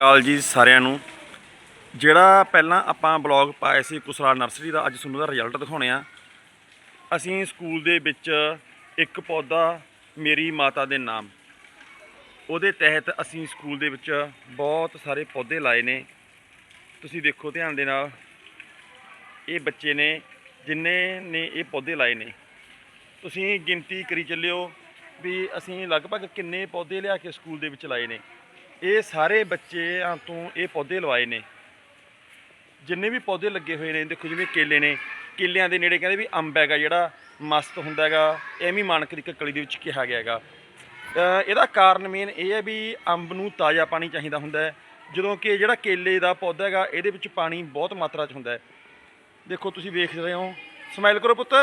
ਕਾਲ ਜੀ ਸਾਰਿਆਂ ਨੂੰ। ਜਿਹੜਾ ਪਹਿਲਾਂ ਆਪਾਂ ਬਲੌਗ ਪਾਇਆ ਸੀ ਕੁਸਲਾ ਨਰਸਰੀ ਦਾ, ਅੱਜ ਤੁਹਾਨੂੰ ਦਾ ਰਿਜ਼ਲਟ ਦਿਖਾਉਣੇ ਆ। ਅਸੀਂ ਸਕੂਲ ਦੇ ਵਿੱਚ ਇੱਕ ਪੌਦਾ ਮੇਰੀ ਮਾਤਾ ਦੇ ਨਾਮ। ਉਹਦੇ ਤਹਿਤ ਅਸੀਂ ਸਕੂਲ ਦੇ ਵਿੱਚ ਬਹੁਤ ਸਾਰੇ ਪੌਦੇ ਲਾਏ ਨੇ। ਤੁਸੀਂ ਦੇਖੋ ਧਿਆਨ ਦੇ ਨਾਲ, ਇਹ ਬੱਚੇ ਨੇ, ਜਿੰਨੇ ਨੇ ਇਹ ਪੌਦੇ ਲਾਏ ਨੇ। ਤੁਸੀਂ ਗਿਣਤੀ ਕਰੀ ਚੱਲਿਓ ਵੀ ਅਸੀਂ ਲਗਭਗ ਕਿੰਨੇ ਪੌਦੇ ਲਿਆ ਕੇ ਸਕੂਲ ਦੇ ਵਿੱਚ ਲਾਏ ਨੇ। ਇਹ ਸਾਰੇ ਬੱਚਿਆਂ ਤੋਂ ਇਹ ਪੌਦੇ ਲਵਾਏ ਨੇ। ਜਿੰਨੇ ਵੀ ਪੌਦੇ ਲੱਗੇ ਹੋਏ ਨੇ, ਦੇਖੋ ਜਿਵੇਂ ਕੇਲੇ ਨੇ, ਕੇਲਿਆਂ ਦੇ ਨੇੜੇ ਕਹਿੰਦੇ ਵੀ ਅੰਬ ਹੈਗਾ ਜਿਹੜਾ ਮਸਤ ਹੁੰਦਾ ਹੈਗਾ ਐਵੇਂ ਮਾਨਕ ਦੀ ਕਲੀ ਦੇ ਵਿੱਚ ਕਿਹਾ ਗਿਆ ਹੈਗਾ। ਇਹਦਾ ਕਾਰਨ ਮੇਨ ਇਹ ਹੈ ਵੀ ਅੰਬ ਨੂੰ ਤਾਜ਼ਾ ਪਾਣੀ ਚਾਹੀਦਾ ਹੁੰਦਾ ਹੈ। ਜਦੋਂ ਕਿ ਜਿਹੜਾ ਕੇਲੇ ਦਾ ਪੌਦਾ ਹੈਗਾ, ਇਹਦੇ ਵਿੱਚ ਪਾਣੀ ਬਹੁਤ ਮਾਤਰਾ 'ਚ ਹੁੰਦਾ ਹੈ। ਦੇਖੋ ਤੁਸੀਂ ਵੇਖ ਰਹੇ ਹੋ ਸਮਾਈਲ ਕਰੋ ਪੁੱਤ।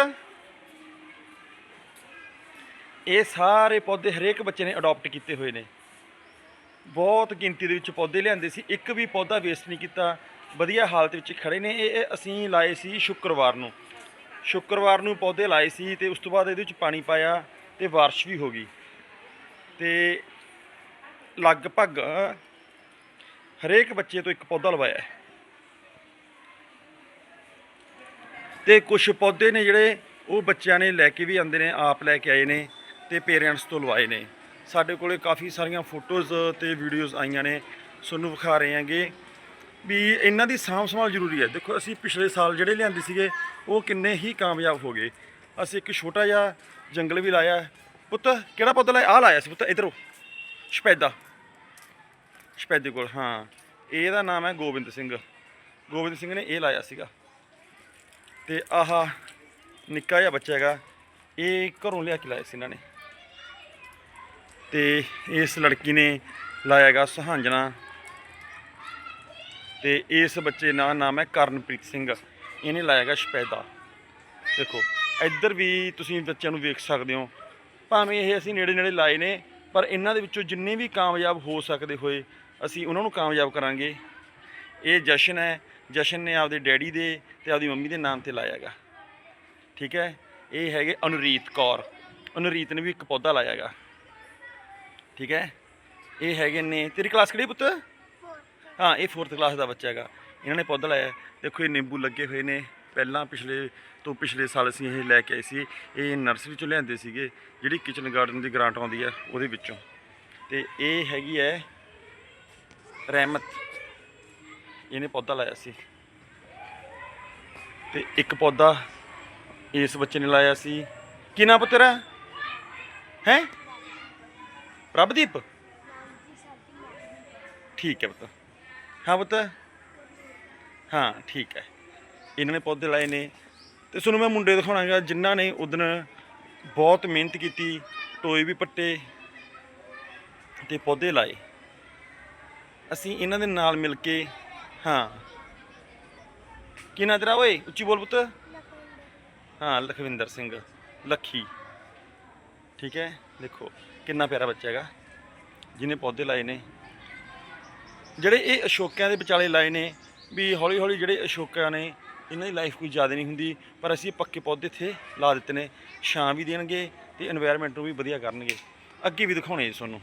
ਇਹ ਸਾਰੇ ਪੌਦੇ ਹਰੇਕ ਬੱਚੇ ਨੇ ਅਡਾਪਟ ਕੀਤੇ ਹੋਏ ਨੇ। ਬਹੁਤ ਗਿਣਤੀ ਦੇ ਵਿੱਚ ਪੌਦੇ ਲਿਆਂਦੇ ਸੀ, ਇੱਕ ਵੀ ਪੌਦਾ ਵੇਸਟ ਨਹੀਂ ਕੀਤਾ। ਵਧੀਆ ਹਾਲਤ ਵਿੱਚ ਖੜੇ ਨੇ, ਇਹ ਅਸੀਂ ਲਾਏ ਸੀ ਸ਼ੁੱਕਰਵਾਰ ਨੂੰ। ਸ਼ੁੱਕਰਵਾਰ ਨੂੰ ਪੌਦੇ ਲਾਏ ਸੀ ਤੇ ਉਸ ਤੋਂ ਬਾਅਦ ਇਹਦੇ ਵਿੱਚ ਪਾਣੀ ਪਾਇਆ ਤੇ ਬਾਰਿਸ਼ ਵੀ ਹੋ ਗਈ। ਤੇ ਲਗਭਗ ਹਰੇਕ ਬੱਚੇ ਤੋਂ ਇੱਕ ਪੌਦਾ ਲਵਾਇਆ ਹੈ। ਤੇ ਕੁਝ ਪੌਦੇ ਨੇ ਜਿਹੜੇ ਉਹ ਬੱਚਿਆਂ ਨੇ ਲੈ ਕੇ ਵੀ ਆਂਦੇ ਨੇ, ਆਪ ਲੈ ਕੇ ਆਏ ਨੇ ਤੇ ਪੇਰੈਂਟਸ ਤੋਂ ਲਵਾਏ ਨੇ। ਸਾਡੇ ਕੋਲੇ ਕਾਫੀ ਸਾਰੀਆਂ ਫੋਟੋਜ਼ ਤੇ ਵੀਡੀਓਜ਼ ਆਈਆਂ ਨੇ, ਤੁਹਾਨੂੰ ਵਿਖਾ ਰਹੇ ਹਾਂਗੇ ਵੀ ਇਹਨਾਂ ਦੀ ਸਾਂਭ ਸੰਭਾਲ ਜ਼ਰੂਰੀ ਹੈ। ਦੇਖੋ, ਅਸੀਂ ਪਿਛਲੇ ਸਾਲ ਜਿਹੜੇ ਲਿਆਂਦੇ ਸੀਗੇ, ਉਹ ਕਿੰਨੇ ਹੀ ਕਾਮਯਾਬ ਹੋ ਗਏ। ਅਸੀਂ ਇੱਕ ਛੋਟਾ ਜਿਹਾ ਜੰਗਲ ਵੀ ਲਾਇਆ। ਪੁੱਤ, ਕਿਹੜਾ ਪੌਦਾ ਲਾਇਆ? ਆ ਲਾਇਆ ਸੀ ਪੁੱਤ, ਇਧਰੋਂ। ਸ਼ਪੈਦਾ। ਸ਼ਪੈਦੇ ਕੋਲ, ਹਾਂ। ਇਹਦਾ ਨਾਮ ਹੈ ਗੋਬਿੰਦ ਸਿੰਘ। ਗੋਬਿੰਦ ਸਿੰਘ ਨੇ ਇਹ ਲਾਇਆ ਸੀਗਾ। ਤੇ ਆਹ ਨਿੱਕਾ ਜਿਹਾ ਬੱਚਾ ਹੈਗਾ, ਇਹ ਘਰੋਂ ਲਿਆ ਕੇ ਲਾਇਆ ਸੀ ਇਹਨਾਂ ਨੇ। ਤੇ ਇਸ ਲੜਕੀ ਨੇ ਲਾਇਆ ਹੈਗਾ ਸੁਹਾਂਜਣਾ। ਤੇ ਇਸ ਬੱਚੇ ਦਾ ਨਾਮ ਹੈ ਕਰਨਪ੍ਰੀਤ ਸਿੰਘ। ਇਹਨੇ ਲਾਇਆ ਹੈਗਾ ਸ਼ਪੈਦਾ। ਦੇਖੋ, ਇੱਧਰ ਵੀ ਤੁਸੀਂ ਬੱਚਿਆਂ ਨੂੰ ਵੇਖ ਸਕਦੇ ਹੋ। ਭਾਵੇਂ ਇਹ ਅਸੀਂ ਨੇੜੇ ਨੇੜੇ ਲਾਏ ਨੇ, ਪਰ ਇਹਨਾਂ ਦੇ ਵਿੱਚੋਂ ਜਿੰਨੇ ਵੀ ਕਾਮਯਾਬ ਹੋ ਸਕਦੇ ਹੋਏ, ਅਸੀਂ ਉਹਨਾਂ ਨੂੰ ਕਾਮਯਾਬ ਕਰਾਂਗੇ। ਇਹ ਜਸ਼ਨ ਹੈ, ਜਸ਼ਨ ਨੇ ਆਪਦੇ ਡੈਡੀ ਦੇ ਤੇ ਆਪਦੀ ਮੰਮੀ ਦੇ ਨਾਮ ਤੇ ਲਾਇਆ ਹੈਗਾ ਠੀਕ ਹੈ? ਇਹ ਹੈਗੇ ਅਨੁਰੀਤ ਕੌਰ। ਅਨੁਰੀਤ ਨੇ ਵੀ ਇੱਕ ਪੌਦਾ ਲਾਇਆ ਹੈਗਾ ਠੀਕ ਹੈ? ਇਹ ਹੈਗੇ ਨੇ ਤੇਰੀ ਕਲਾਸ ਕਿਹੜੀ ਪੁੱਤ? ਹਾਂ ਇਹ 4th ਕਲਾਸ ਦਾ ਬੱਚਾ ਹੈਗਾ। ਇਹਨਾਂ ਨੇ ਪੌਦਾ ਲਾਇਆ। ਹੈ। ਦੇਖੋ ਇਹ ਨਿੰਬੂ ਲੱਗੇ ਹੋਏ ਨੇ। ਪਹਿਲਾਂ ਪਿਛਲੇ ਤੋਂ ਪਿਛਲੇ ਸਾਲ ਅਸੀਂ ਇਹ ਲੈ ਕੇ ਆਏ ਸੀ। ਇਹ ਨਰਸਰੀ ਚੋਂ ਲਿਆਂਦੇ ਸੀਗੇ ਜਿਹੜੀ ਕਿਚਨ ਗਾਰਡਨ ਦੀ ਗ੍ਰਾਂਟ ਆਉਂਦੀ ਹੈ ਉਹਦੇ ਵਿੱਚੋਂ। ਤੇ ਇਹ ਹੈਗੀ ਹੈ ਰਹਿਮਤ। ਇਹਨੇ ਪੌਦਾ ਲਾਇਆ ਸੀ। ਤੇ ਇੱਕ ਪੌਦਾ ਇਸ ਬੱਚੇ ਨੇ ਲਾਇਆ ਸੀ। ਕੀ ਨਾਂ ਪੁੱਤਰ ਹੈ? ਪ੍ਰਭਦੀਪ? ਠੀਕ ਹੈ ਪੁੱਤ। ਹਾਂ ਪੁੱਤ। ਹਾਂ ਠੀਕ ਹੈ। ਇਹਨਾਂ ਨੇ ਪੌਦੇ ਲਾਏ ਨੇ। ਤੇ ਤੁਹਾਨੂੰ ਮੈਂ ਮੁੰਡੇ ਦਿਖਾਉਣਾਗਾ ਜਿਨ੍ਹਾਂ ਨੇ ਉਦਣ ਬਹੁਤ ਮਿਹਨਤ ਕੀਤੀ ਟੋਏ ਵੀ ਪੱਟੇ ਤੇ ਪੌਦੇ ਲਾਏ। ਅਸੀਂ ਇਹਨਾਂ ਦੇ ਨਾਲ ਮਿਲ ਕੇ ਹਾਂ। ਕੀ ਨਾਂ ਤੇਰਾ ਓਏ? ਉੱਚੀ ਬੋਲ ਪੁੱਤ। ਹਾਂ ਲਖਵਿੰਦਰ ਸਿੰਘ ਲੱਖੀ। ਠੀਕ ਹੈ? ਦੇਖੋ। ਕਿੰਨਾ ਪਿਆਰਾ ਬੱਚਾ ਹੈਗਾ, ਜਿਹਨੇ ਪੌਦੇ ਲਾਏ ਨੇ। ਜਿਹੜੇ ਇਹ ਅਸ਼ੋਕਿਆਂ ਦੇ ਵਿਚਾਲੇ ਲਾਏ ਨੇ, ਵੀ ਹੌਲੀ ਹੌਲੀ ਜਿਹੜੇ ਅਸ਼ੋਕਿਆਂ ਨੇ, ਇਹਨਾਂ ਦੀ ਲਾਈਫ ਕੋਈ ਜ਼ਿਆਦਾ ਨਹੀਂ ਹੁੰਦੀ, ਪਰ ਅਸੀਂ ਪੱਕੇ ਪੌਦੇ ਇੱਥੇ ਲਾ ਦਿੱਤੇ ਨੇ। ਛਾਂ ਵੀ ਦੇਣਗੇ ਤੇ এনवायरमेंट ਨੂੰ ਵੀ ਵਧੀਆ ਕਰਨਗੇ। ਅੱਗੇ ਵੀ ਦਿਖਾਉਣੇ ਜੀ ਤੁਹਾਨੂੰ।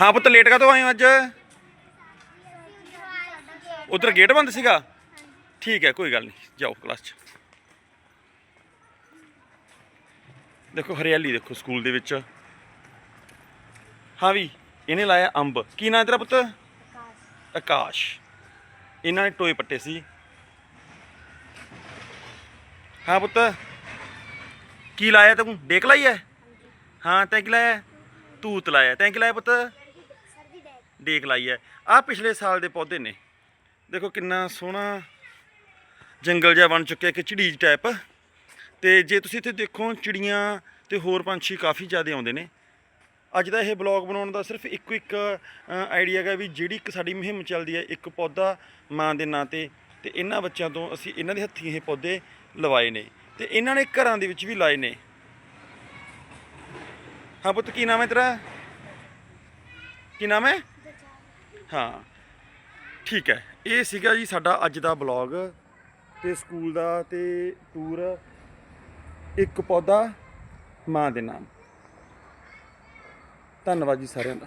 ਹਾਂ ਪੁੱਤ ਲੇਟ ਕਾ ਤੋਂ ਆਏ ਅੱਜ? ਉਧਰ ਗੇਟ ਬੰਦ ਸੀਗਾ? ਠੀਕ ਹੈ, ਕੋਈ ਗੱਲ ਨਹੀਂ, ਜਾਓ ਕਲਾਸ 'ਚ। ਦੇਖੋ, ਹਰਿਆਲੀ ਦੇਖੋ ਸਕੂਲ ਦੇ ਵਿੱਚ। ਹਾਂ ਵੀ, ਇਹਨੇ ਲਾਇਆ ਅੰਬ। ਕੀ ਨਾਂ ਹੈ ਤੇਰਾ ਪੁੱਤ? ਆਕਾਸ਼। ਇਹਨਾਂ ਨੇ ਟੋਏ ਪੱਟੇ ਸੀ। ਹਾਂ ਪੁੱਤ, ਕੀ ਲਾਇਆ ਤੂੰ? ਡੇਕ ਲਾਈ ਹੈ ਹਾਂ, ਤੈਂ ਕੀ ਲਾਇਆ? ਤੂਤ ਲਾਇਆ। ਤੈਂ ਕੀ ਲਾਇਆ ਪੁੱਤ? ਡੇਕ ਲਾਈ ਹੈ ਆਹ ਪਿਛਲੇ ਸਾਲ ਦੇ ਪੌਦੇ ਨੇ। ਦੇਖੋ ਕਿੰਨਾ ਸੋਹਣਾ ਜੰਗਲ ਜਿਹਾ ਬਣ ਚੁੱਕਿਆ ਕਿ ਝੜੀਜ ਟਾਈਪ। ਤੇ ਜੇ ਤੁਸੀਂ ਇੱਥੇ ਦੇਖੋ ਚਿੜੀਆਂ ਤੇ ਹੋਰ ਪੰਛੀ ਕਾਫੀ ਜ਼ਿਆਦਾ ਆਉਂਦੇ ਨੇ। ਅੱਜ ਦਾ ਇਹ ਬਲੌਗ ਬਣਾਉਣ ਦਾ ਸਿਰਫ ਇੱਕੋ ਇੱਕ ਆਈਡੀਆ ਹੈਗਾ ਵੀ ਜਿਹੜੀ ਇੱਕ ਸਾਡੀ ਮੁਹਿੰਮ ਚੱਲਦੀ ਹੈ, ਇੱਕ ਪੌਦਾ ਮਾਂ ਦੇ ਨਾਂ ਤੇ ਤੇ ਇਹਨਾਂ ਬੱਚਿਆਂ ਤੋਂ ਅਸੀਂ ਇਹਨਾਂ ਦੇ ਹੱਥੀਂ ਇਹ ਪੌਦੇ ਲਵਾਏ ਨੇ ਤੇ ਇਹਨਾਂ ਨੇ ਘਰਾਂ ਦੇ ਵਿੱਚ ਵੀ ਲਾਏ ਨੇ। ਹਾਂ ਪੁੱਤ, ਕੀ ਨਾਮ ਹੈ ਤੇਰਾ? ਕੀ ਨਾਮ ਹੈ? ਹਾਂ, ਠੀਕ ਹੈ। ਇਹ ਸੀਗਾ ਜੀ ਸਾਡਾ ਅੱਜ ਦਾ ਬਲੌਗ ਤੇ ਸਕੂਲ ਦਾ ਤੇ ਟੂਰ ਇੱਕ ਪੌਦਾ ਮਾਂ ਦੇ ਨਾਮ। ਧੰਨਵਾਦ ਜੀ ਸਾਰਿਆਂ ਦਾ।